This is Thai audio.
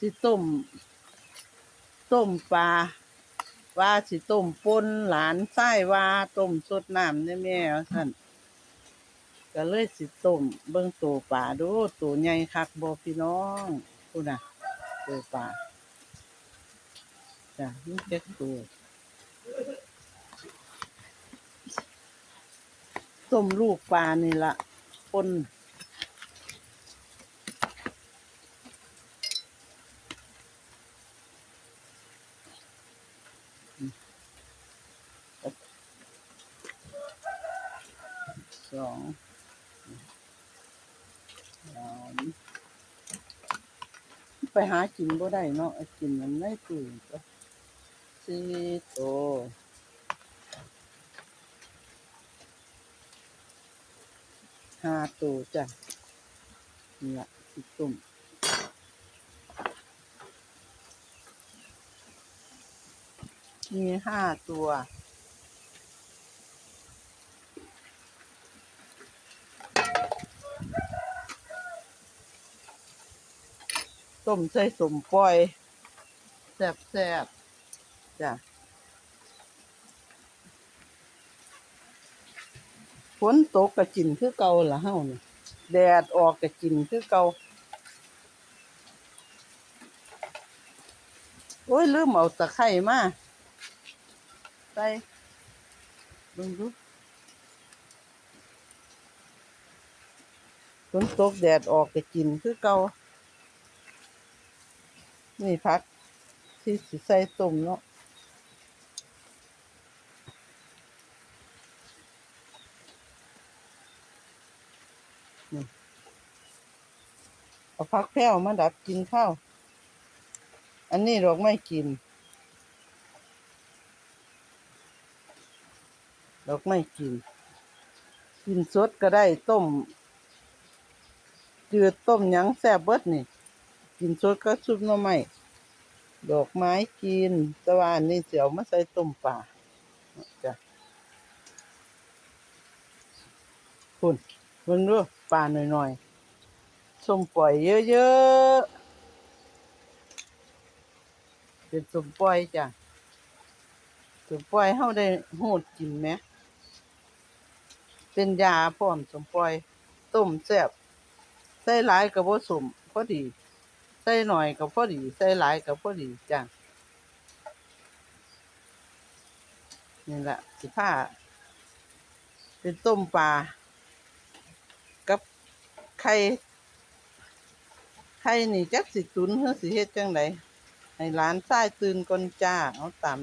สิต้ม ต้มปลาว่าสิต้มป่นหลานไส้ว่าต้มสดน้ำได้แม่ว่านก็เลยสิต้มเบิ่งตัวปลาดูตัวใหญ่คักบ่พี่น้องพุ่นน่ะตัวปลาจ้ะมีเจ็ดตัวต้มลูกปลานี่ละป่น สองสามไปหากินบ่ได้เนาะกินมันในตู้ก็สี่ตัวห้าตัวจ้ะนี่ละสิตุ่มมีห้าตัว ต้มใส่สมปล่อยแซ่บแซ่บๆจ้ะฝนตกก็กินคือเก่าละเฮานี่แดดออกก็กินคือเก่าโอ้ยลืมเอาตะไคร้มาใส่เบิ่งดูฝนตกแดดออกก็กินคือเก่า นี่พัก ที่สิใส่ต้มเนาะเอาพักแพ้วมาดับกินข้าว อันนี้ดอกไม่กินดอกไม่กิน กินสดก็ได้ต้ม จืดต้มยังแซ่บเบิดนี่ กินสดก็ซุปหน่อไม้ดอกไม้กินต่ว่าอันนี้เสียวมาใส่ต้มปลาจ้ะคุณเบิ่งดูปลาหน่อยๆส้มปล่อยเยอะๆเป็นส้มปล่อยจ้ะส้มปล่อยเฮาได้หูดกินไหมเป็นยาพร้อมส้มปล่อย ต้มแซ่บใส่หลายก็บ่สมพอดี ส่หน่อยก็พอดี ใส่หลายก็พอดีจ้ะนี่แหละสิผ้าเป็นต้มปลากับไข่ไข่นี่จักสิตุนหรือสิเฮ็ดจังไดให้ร้านชายตื่นก่อนจ้า เอาตาม